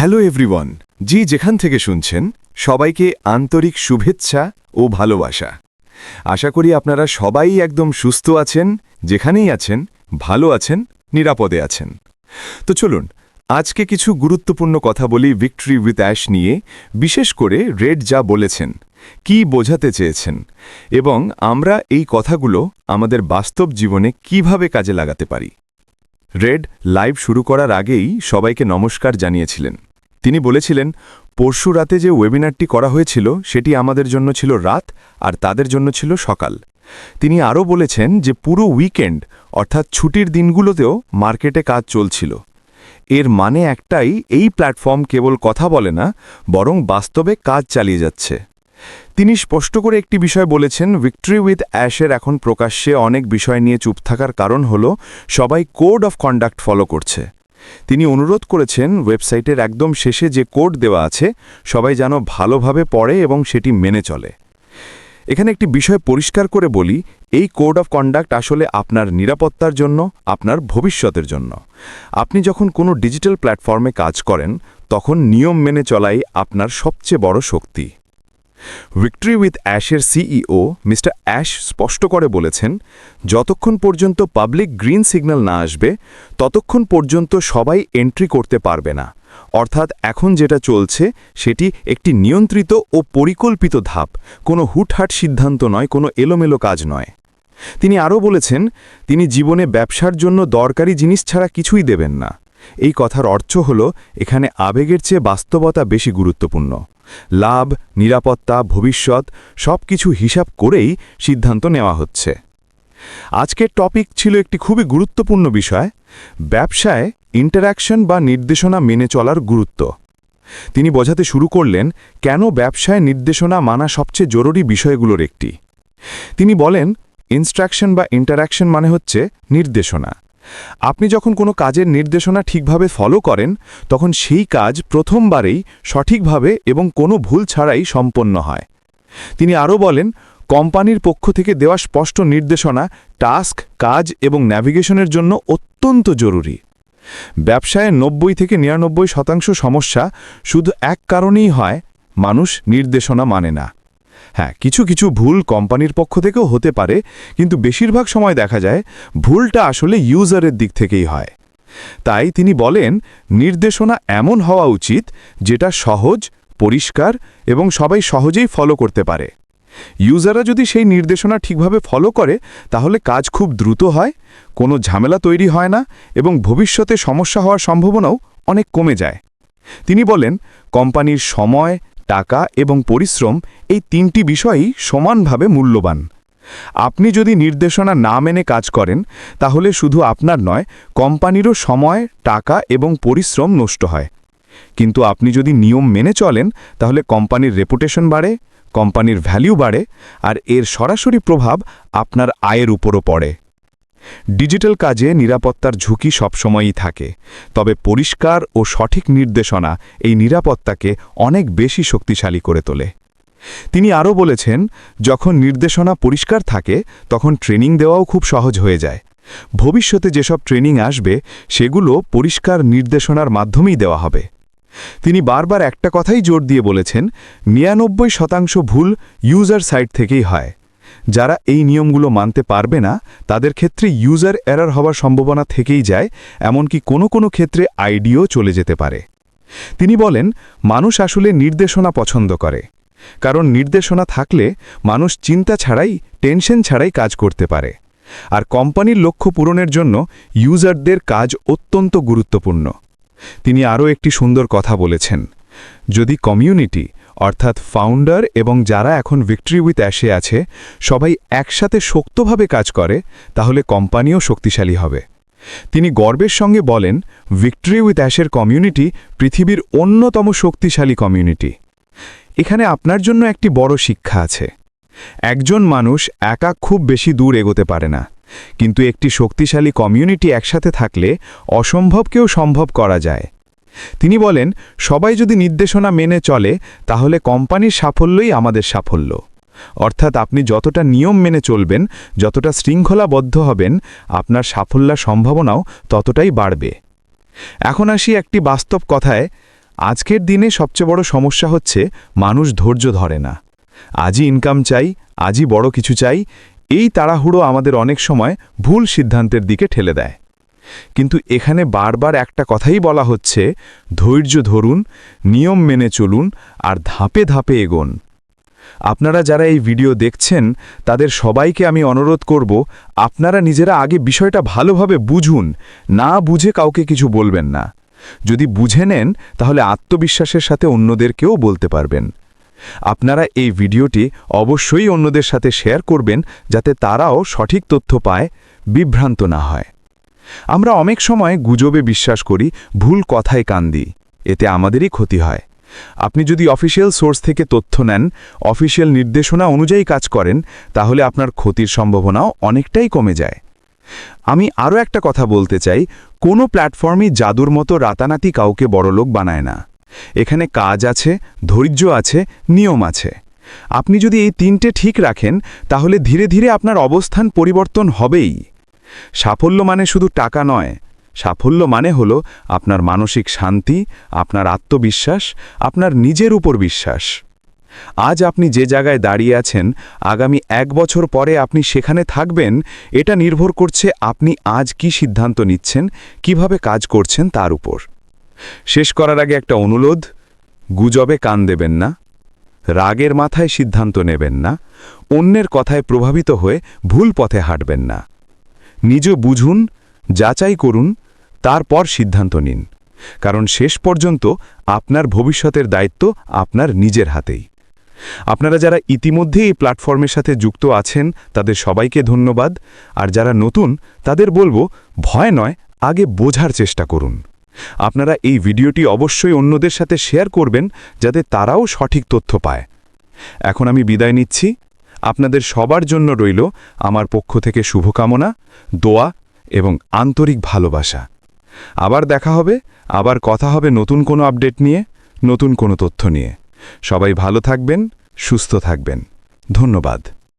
Hello everyone, জি যেখান থেকে শুনছেন, সবাইকে আন্তরিক শুভেচ্ছা ও ভালোবাসা। আশা করি আপনারা সবাই একদম সুস্থ আছেন, যেখানেই আছেন, ভালো আছেন, নিরাপদে আছেন। তো চলুন, আজকে কিছু গুরুত্বপূর্ণ কথা বলি ভিক্টরি উইথ অ্যাশ নিয়ে, বিশেষ করে রেড যা বলেছেন, কি বোঝাতে চেয়েছেন, এবং আমরা এই কথাগুলো আমাদের বাস্তব জীবনে কীভাবে কাজে লাগাতে পারি। রেড লাইভ শুরু করার আগেই সবাইকে নমস্কার জানিয়েছিলেন। তিনি বলেছিলেন, পরশু রাতে যে ওয়েবিনারটি করা হয়েছিল, সেটি আমাদের জন্য ছিল রাত আর তাদের জন্য ছিল সকাল। তিনি আরও বলেছেন যে, পুরো উইকেন্ড, অর্থাৎ ছুটির দিনগুলোতেও মার্কেটে কাজ চলছিল। এর মানে একটাই, এই প্ল্যাটফর্ম কেবল কথা বলে না, বরং বাস্তবে কাজ চালিয়ে যাচ্ছে। তিনি স্পষ্ট করে একটি বিষয় বলেছেন, ভিক্টরি উইথ অ্যাশের এখন প্রকাশ্যে অনেক বিষয় নিয়ে চুপ থাকার কারণ হল, সবাই কোড অফ কন্ডাক্ট ফলো করছে। তিনি অনুরোধ করেছেন ওয়েবসাইটের একদম শেষে যে কোড দেওয়া আছে, সবাই যেন ভালোভাবে পড়ে এবং সেটি মেনে চলে। এখানে একটি বিষয় পরিষ্কার করে বলি, এই কোড অফ কন্ডাক্ট আসলে আপনার নিরাপত্তার জন্য, আপনার ভবিষ্যতের জন্য। আপনি যখন কোনো ডিজিটাল প্ল্যাটফর্মে কাজ করেন, তখন নিয়ম মেনে চলাই আপনার সবচেয়ে বড় শক্তি। ভিক্টরি উইথ অ্যাশের সিইও মিস্টার অ্যাশ স্পষ্ট করে বলেছেন, যতক্ষণ পর্যন্ত পাবলিক গ্রিন সিগন্যাল না আসবে, ততক্ষণ পর্যন্ত সবাই এন্ট্রি করতে পারবে না। অর্থাৎ এখন যেটা চলছে, সেটি একটি নিয়ন্ত্রিত ও পরিকল্পিত ধাপ, কোনো হুটহাট সিদ্ধান্ত নয়, কোনো এলোমেলো কাজ নয়। তিনি আরও বলেছেন, তিনি জীবনে ব্যবসার জন্য দরকারি জিনিস ছাড়া কিছুই দেবেন না। এই কথার অর্থ হল, এখানে আবেগের চেয়ে বাস্তবতা বেশি গুরুত্বপূর্ণ। লাভ, নিরাপত্তা, ভবিষ্যৎ সব কিছু হিসাব করেই সিদ্ধান্ত নেওয়া হচ্ছে। আজকের টপিক ছিল একটি খুবই গুরুত্বপূর্ণ বিষয়, ব্যবসায় ইন্টারাকশন বা নির্দেশনা মেনে চলার গুরুত্ব। তিনি বোঝাতে শুরু করলেন, কেন ব্যবসায় নির্দেশনা মানা সবচেয়ে জরুরি বিষয়গুলোর একটি। তিনি বলেন ইনস্ট্রাকশন বা ইন্টারাকশন মানে হচ্ছে নির্দেশনা। আপনি যখন কোনো কাজের নির্দেশনা ঠিকভাবে ফলো করেন, তখন সেই কাজ প্রথমবারেই সঠিকভাবে এবং কোনো ভুল ছাড়াই সম্পন্ন হয়। তিনি আরও বলেন, কোম্পানির পক্ষ থেকে দেওয়া স্পষ্ট নির্দেশনা টাস্ক, কাজ এবং ন্যাভিগেশনের জন্য অত্যন্ত জরুরি। ব্যবসায় নব্বই থেকে নিরানব্বই শতাংশ সমস্যা শুধু এক কারণেই হয়, মানুষ নির্দেশনা মানে না। হ্যাঁ কিছু কিছু ভুল কোম্পানির পক্ষ থেকেও হতে পারে, কিন্তু বেশিরভাগ সময় দেখা যায় ভুলটা আসলে ইউজারের দিক থেকেই হয়। তাই তিনি বলেন, নির্দেশনা এমন হওয়া উচিত যেটা সহজ, পরিষ্কার এবং সবাই সহজেই ফলো করতে পারে। ইউজাররা যদি সেই নির্দেশনা ঠিকভাবে ফলো করে, তাহলে কাজ খুব দ্রুত হয়, কোনো ঝামেলা তৈরি হয় না এবং ভবিষ্যতে সমস্যা হওয়ার সম্ভাবনাও অনেক কমে যায়। তিনি বলেন, কোম্পানির সময় টাকা এবং পরিশ্রম এই তিনটি বিষয়ই সমানভাবে মূল্যবান। আপনি যদি নির্দেশনা না মেনে কাজ করেন, তাহলে শুধু আপনার নয়, কোম্পানিরও সময়, টাকা এবং পরিশ্রম নষ্ট হয়। কিন্তু আপনি যদি নিয়ম মেনে চলেন, তাহলে কোম্পানির রেপুটেশন বাড়ে, কোম্পানির ভ্যালিউ বাড়ে, আর এর সরাসরি প্রভাব আপনার আয়ের উপরও পড়ে। ডিজিটাল কাজে নিরাপত্তার ঝুঁকি সবসময়ই থাকে, তবে পরিষ্কার ও সঠিক নির্দেশনা এই নিরাপত্তাকে অনেক বেশি শক্তিশালী করে তোলে। তিনি আরও বলেছেন, যখন নির্দেশনা পরিষ্কার থাকে, তখন ট্রেনিং দেওয়াও খুব সহজ হয়ে যায়। ভবিষ্যতে যেসব ট্রেনিং আসবে, সেগুলো পরিষ্কার নির্দেশনার মাধ্যমেই দেওয়া হবে। তিনি বারবার একটা কথাই জোর দিয়ে বলেছেন, নিরানব্বই শতাংশ ভুল ইউজার সাইট থেকেই হয়। যারা এই নিয়মগুলো মানতে পারবে না, তাদের ক্ষেত্রে ইউজার এরার হওয়ার সম্ভাবনা থেকেই যায়, এমনকি কোনো কোনো ক্ষেত্রে আইডিও চলে যেতে পারে। তিনি বলেন, মানুষ আসলে নির্দেশনা পছন্দ করে। কারণ নির্দেশনা থাকলে মানুষ চিন্তা ছাড়াই, টেনশন ছাড়াই কাজ করতে পারে। আর কোম্পানির লক্ষ্য পূরণের জন্য ইউজারদের কাজ অত্যন্ত গুরুত্বপূর্ণ। তিনি আরও একটি সুন্দর কথা বলেছেন, যদি কমিউনিটি অর্থাৎ ফাউন্ডার এবং যারা এখন ভিক্টরি উইথ অ্যাশে আছে, সবাই একসাথে শক্তভাবে কাজ করে, তাহলে কোম্পানিও শক্তিশালী হবে। তিনি গর্বের সঙ্গে বলেন ভিক্টরি উইথ অ্যাশের কমিউনিটি পৃথিবীর অন্যতম শক্তিশালী কমিউনিটি এখানে আপনার জন্য একটি বড় শিক্ষা আছে। একজন মানুষ একা খুব বেশি দূর এগোতে পারে না। কিন্তু একটি শক্তিশালী কমিউনিটি একসাথে থাকলে অসম্ভবকেও সম্ভব করা যায়। তিনি বলেন, সবাই যদি নির্দেশনা মেনে চলে, তাহলে কোম্পানির সাফল্যই আমাদের সাফল্য। অর্থাৎ আপনি যতটা নিয়ম মেনে চলবেন, যতটা শৃঙ্খলাবদ্ধ হবেন, আপনার সাফল্যার সম্ভাবনাও ততটাই বাড়বে। এখন আসি একটি বাস্তব কথায়, আজকের দিনে সবচেয়ে বড় সমস্যা হচ্ছে, মানুষ ধৈর্য ধরে না। আজই ইনকাম চাই, আজই বড় কিছু চাই, এই তাড়াহুড়ো আমাদের অনেক সময় ভুল সিদ্ধান্তের দিকে ঠেলে দেয়। কিন্তু এখানে বারবার একটা কথাই বলা হচ্ছে, ধৈর্য ধরুন, নিয়ম মেনে চলুন, আর ধাপে ধাপে এগোন। আপনারা যারা এই ভিডিও দেখছেন, তাদের সবাইকে আমি অনুরোধ করব, আপনারা নিজেরা আগে বিষয়টা ভালোভাবে বুঝুন, না বুঝে কাউকে কিছু বলবেন না। যদি বুঝে নেন, তাহলে আত্মবিশ্বাসের সাথে অন্যদেরকেও বলতে পারবেন। আপনারা এই ভিডিওটি অবশ্যই অন্যদের সাথে শেয়ার করবেন, যাতে তারাও সঠিক তথ্য পায়, বিভ্রান্ত না হয়। আমরা অনেক সময় গুজবে বিশ্বাস করি, ভুল কথায় কান দিই। এতে আমাদেরই ক্ষতি হয়। আপনি যদি অফিসিয়াল সোর্স থেকে তথ্য নেন, অফিসিয়াল নির্দেশনা অনুযায়ী কাজ করেন, তাহলে আপনার ক্ষতির সম্ভাবনাও অনেকটাই কমে যায়। আমি আরও একটা কথা বলতে চাই, কোনো প্ল্যাটফর্মই জাদুর মতো রাতানাতি কাউকে বড়লোক বানায় না। এখানে কাজ আছে, ধৈর্য আছে, নিয়ম আছে। আপনি যদি এই তিনটে ঠিক রাখেন, তাহলে ধীরে ধীরে আপনার অবস্থান পরিবর্তন হবেই। সাফল্য মানে শুধু টাকা নয়। সাফল্য মানে হল আপনার মানসিক শান্তি, আপনার আত্মবিশ্বাস, আপনার নিজের উপর বিশ্বাস। আজ আপনি যে জায়গায় দাঁড়িয়ে আছেন, আগামী এক বছর পরে আপনি সেখানে থাকবেন, এটা নির্ভর করছে আপনি আজ কি সিদ্ধান্ত নিচ্ছেন, কীভাবে কাজ করছেন তার উপর। শেষ করার আগে একটা অনুরোধ, গুজবে কান দেবেন না, রাগের মাথায় সিদ্ধান্ত নেবেন না, অন্যের কথায় প্রভাবিত হয়ে ভুল পথে হাঁটবেন না। নিজ বুঝুন, যাচাই করুন, তারপর সিদ্ধান্ত নিন। কারণ শেষ পর্যন্ত আপনার ভবিষ্যতের দায়িত্ব আপনার নিজের হাতেই। আপনারা যারা ইতিমধ্যে এই প্ল্যাটফর্মের সাথে যুক্ত আছেন, তাদের সবাইকে ধন্যবাদ। আর যারা নতুন, তাদের বলব, ভয় নয়, আগে বোঝার চেষ্টা করুন। আপনারা এই ভিডিওটি অবশ্যই অন্যদের সাথে শেয়ার করবেন, যাতে তারাও সঠিক তথ্য পায়। এখন আমি বিদায় নিচ্ছি। আপনাদের সবার জন্য রইল আমার পক্ষ থেকে শুভকামনা, দোয়া এবং আন্তরিক ভালোবাসা। আবার দেখা হবে, আবার কথা হবে নতুন কোনো আপডেট নিয়ে, নতুন কোনো তথ্য নিয়ে। সবাই ভালো থাকবেন, সুস্থ থাকবেন। ধন্যবাদ।